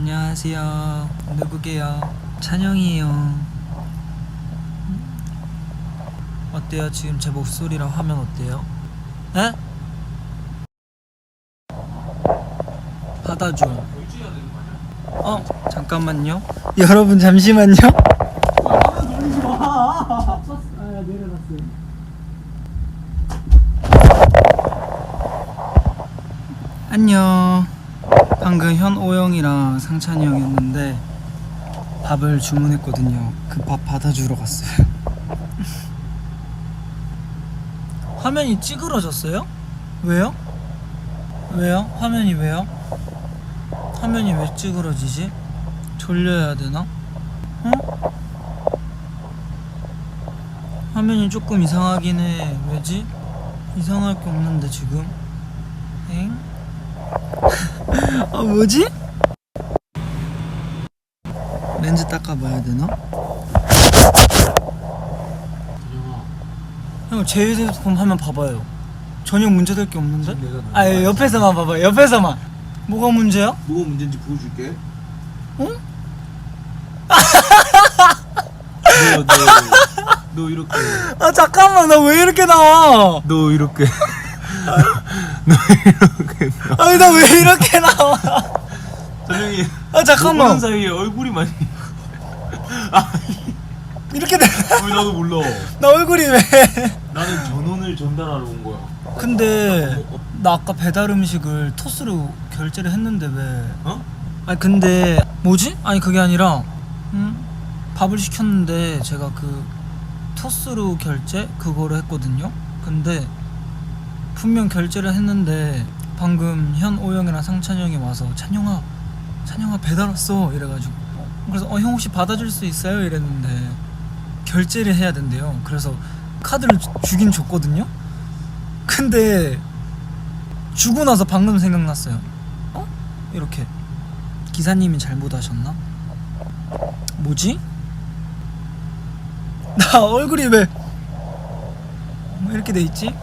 안녕하세요. 누구게요? 찬영이에요. 어때요? 지금 제 목소리랑 화면 어때요? 에? 받아줘. 어 잠깐만요. 여러분 잠시만요. 안녕. 방금 현오영이랑 상찬이 형이었는데 밥을 주문했거든요. 그 밥 받아주러 갔어요. 화면이 찌그러졌어요? 왜요? 왜요? 화면이 왜요? 화면이 왜 찌그러지지? 돌려야 되나? 어? 화면이 조금 이상하긴 해. 왜지? 이상할 게 없는데 지금. 엥? 아 뭐지? 렌즈 닦아봐야 되나? 형, 제 휴대폰 화면 봐봐요. 전혀 문제될 게 없는데? 아, 예, 옆에서만 봐봐요. 옆에서만. 뭐가 문제야? 뭐가 문제인지 보여줄게. 응? 너, 너, 너 이렇게, 아, 잠깐만. 나 왜 이렇게 나와? 너 이렇게, 너 이렇게. 아니, 나 왜 이렇게 나와? 전형이. 아, 잠깐만. 보는 사이에 얼굴이 많이. 아, 이렇게 돼. 왜 나도 몰라. 나 얼굴이 왜. 나는 전원을 전달하러 온 거야. 근데, 나 아까 배달 음식을 토스로 결제를 했는데 왜. 어? 아니 근데 뭐지? 아니 그게 아니라 음? 밥을 시켰는데 제가 그 토스로 결제 그거를 했거든요. 근데 분명 결제를 했는데 방금 현 오영이랑 상찬형이 와서 찬영아 찬영아 배달 왔어 이래가지고 그래서 어 형 혹시 받아줄 수 있어요 이랬는데 결제를 해야 된대요. 그래서 카드를 주- 주긴 줬거든요. 근데 주고 나서 방금 생각났어요. 어? 이렇게 기사님이 잘못하셨나? 뭐지? 나 얼굴이 왜뭐 이렇게 돼 있지?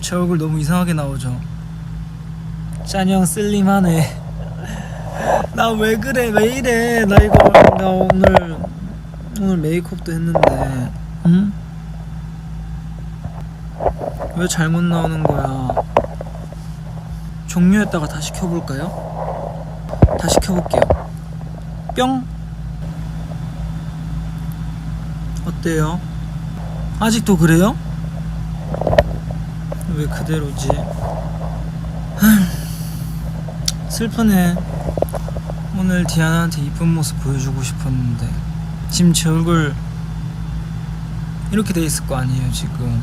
제 얼굴 너무 이상하게 나오죠. 짠형 슬림하네. 나 왜 그래? 왜 이래? 나 이거 나 오늘 오늘 메이크업도 했는데, 응? 왜 잘못 나오는 거야? 종료했다가 다시 켜볼까요? 다시 켜볼게요. 뿅. 어때요? 아직도 그래요? 왜 그대로지? 흠, 슬프네. 오늘 디아나한테 이쁜 모습 보여주고 싶었는데 지금 제 얼굴 이렇게 돼 있을 거 아니에요 지금.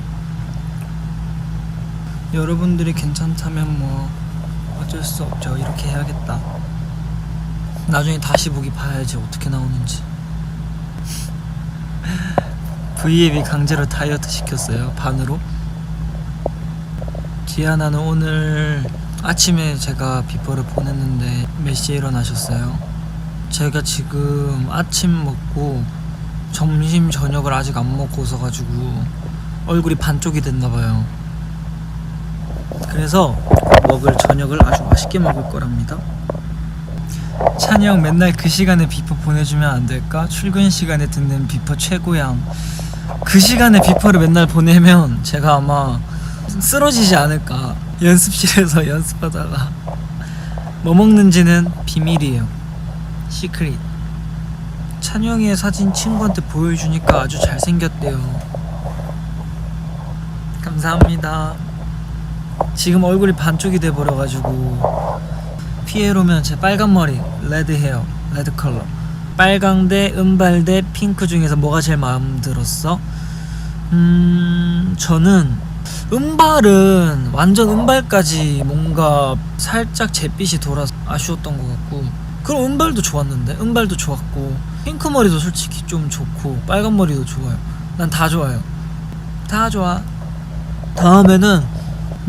여러분들이 괜찮다면 뭐 어쩔 수 없죠. 이렇게 해야겠다. 나중에 다시 보기 봐야지 어떻게 나오는지. V앱이 강제로 다이어트 시켰어요. 반으로. 디아나는 오늘 아침에 제가 비포를 보냈는데 몇 시에 일어나셨어요? 제가 지금 아침 먹고 점심 저녁을 아직 안 먹고서 가지고 얼굴이 반쪽이 됐나 봐요. 그래서 먹을 저녁을 아주 맛있게 먹을 거랍니다. 찬이 형 맨날 그 시간에 비포 보내주면 안 될까? 출근 시간에 듣는 비포 최고양. 그 시간에 비포를 맨날 보내면 제가 아마 쓰러지지 않을까. 연습실에서 연습하다가 뭐 먹는지는 비밀이에요. 시크릿. 찬이 형의 사진 친구한테 보여주니까 아주 잘생겼대요. 감사합니다. 지금 얼굴이 반쪽이 돼 버려가지고 피에로면 제 빨간 머리 레드 헤어 레드 컬러 빨강 대 은발 대 핑크 중에서 뭐가 제일 마음 들었어? 음 저는 은발은 완전 은발까지 뭔가 살짝 잿빛이 돌아서 아쉬웠던 것 같고 그럼 은발도 좋았는데? 은발도 좋았고 핑크 머리도 솔직히 좀 좋고 빨간 머리도 좋아요. 난 다 좋아요. 다 좋아. 다음에는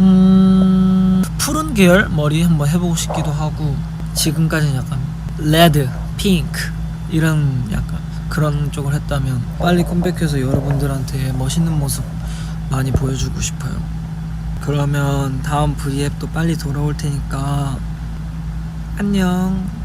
음 푸른 계열 머리 한번 해보고 싶기도 하고 지금까지는 약간 레드, 핑크 이런 약간 그런 쪽을 했다면 빨리 컴백해서 여러분들한테 멋있는 모습 많이 보여주고 싶어요. 그러면 다음 V앱도 빨리 돌아올 테니까 안녕.